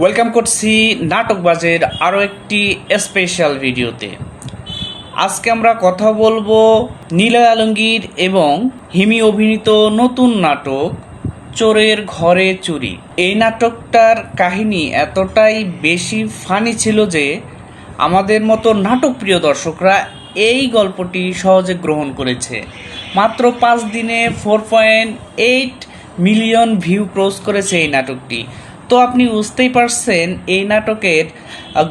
Welcome করছি নাটকবাজের আরও একটি স্পেশাল ভিডিওতে আজকে আমরা কথা বলব নীলয় আলমগীর এবং হিমি অভিনীত নতুন নাটক, চোরের ঘরে চুরি। এই নাটকটার কাহিনী এতটাই বেশি ফানি ছিল যে আমাদের মতো নাটকপ্রিয় দর্শকরা এই গল্পটি সহজে গ্রহণ করেছে। মাত্র পাঁচ দিনে four point eight million view cross করেছে এই নাটকটি। তো আপনি বুঝতেই পারছেন এই নাটকের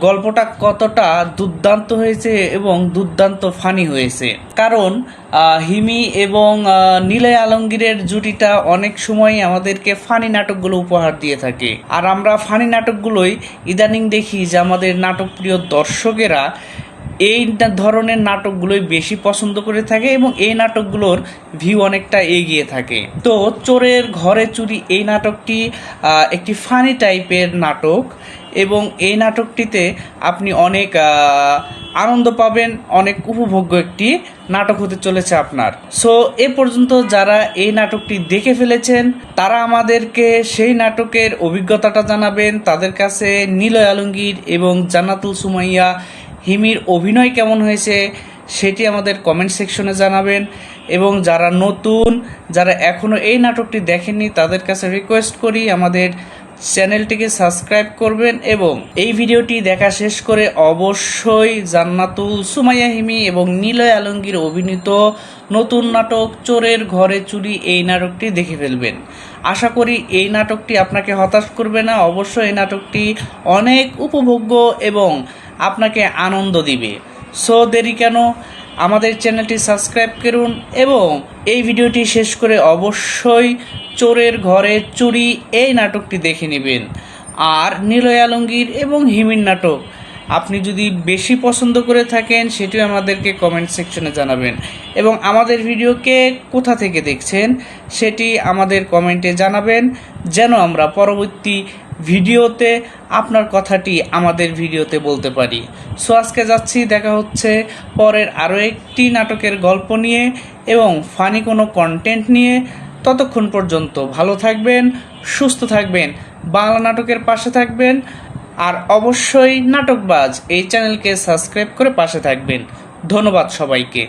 গল্পটা কতটা দুর্দান্ত হয়েছে এবং দুর্দান্ত ফানি হয়েছে। কারণ হিমি এবং নীলয় আলমগীরের জুটিটা অনেক সময় আমাদেরকে ফানি নাটকগুলো উপহার দিয়ে থাকে। আর আমরা ফানি নাটকগুলোই ইদানিং দেখি যে আমাদের নাটকপ্রিয় দর্শকেরা এই ধরনের নাটকগুলোই বেশি পছন্দ করে থাকে এবং এই নাটকগুলোর ভিউ অনেকটা এগিয়ে থাকে। তো চোরের ঘরে চুরি এই নাটকটি একটি ফানি টাইপের নাটক এবং এই নাটকটিতে আপনি অনেক আনন্দ পাবেন, অনেক উপভোগ্য একটি নাটক হতে চলেছে আপনার। সো, এ পর্যন্ত যারা এই নাটকটি দেখে ফেলেছেন, তারা আমাদেরকে সেই নাটকের অভিজ্ঞতাটা জানাবেন, তাদের কাছে নীলয় আলমগীর এবং জান্নাতুল সুমাইয়া হিমির অভিনয় কেমন হয়েছে সেটি আমাদের কমেন্ট সেকশনে জানাবেন। এবং যারা নতুন, যারা এখনও এই নাটকটি দেখেননি, তাদের কাছে রিকোয়েস্ট করি আমাদের চ্যানেলটিকে সাবস্ক্রাইব করবেন এবং এই ভিডিওটি দেখা শেষ করে অবশ্যই জান্নাতুল সুমাইয়া হিমি এবং নীলয় আলমগীর অভিনীত নতুন নাটক চোরের ঘরে চুরি এই নাটকটি দেখে ফেলবেন। আশা করি এই নাটকটি আপনাকে হতাশ করবে না। অবশ্যই এই নাটকটি অনেক উপভোগ্য এবং আপনাকে আনন্দ দিবে। সো দেরি কেন? আমাদের চ্যানেলটি সাবস্ক্রাইব করুন এবং এই ভিডিওটি শেষ করে অবশ্যই চোরের ঘরে চুরি এই নাটকটি দেখে নেবেন। আর নীলয় আলমগীর এবং হিমির নাটক, আপনি যদি বেশি পছন্দ করে থাকেন, সেটিও আমাদেরকে কমেন্ট সেকশনে জানাবেন। এবং আমাদের ভিডিওকে কোথা থেকে দেখছেন, সেটি আমাদের কমেন্টে জানাবেন। যেন আমরা পরবর্তী ভিডিওতে আপনার কথাটি আমাদের ভিডিওতে বলতে পারি। সো আজকে যাচ্ছি, দেখা হচ্ছে পরের আরও একটি নাটকের গল্প নিয়ে এবং ফানি কোনো কন্টেন্ট নিয়ে। ততক্ষণ পর্যন্ত ভালো থাকবেন, সুস্থ থাকবেন, বাংলা নাটকের পাশে থাকবেন, আর অবশ্যই নাটকবাজ এই চ্যানেলকে সাবস্ক্রাইব করে পাশে থাকবেন। ধন্যবাদ সবাইকে।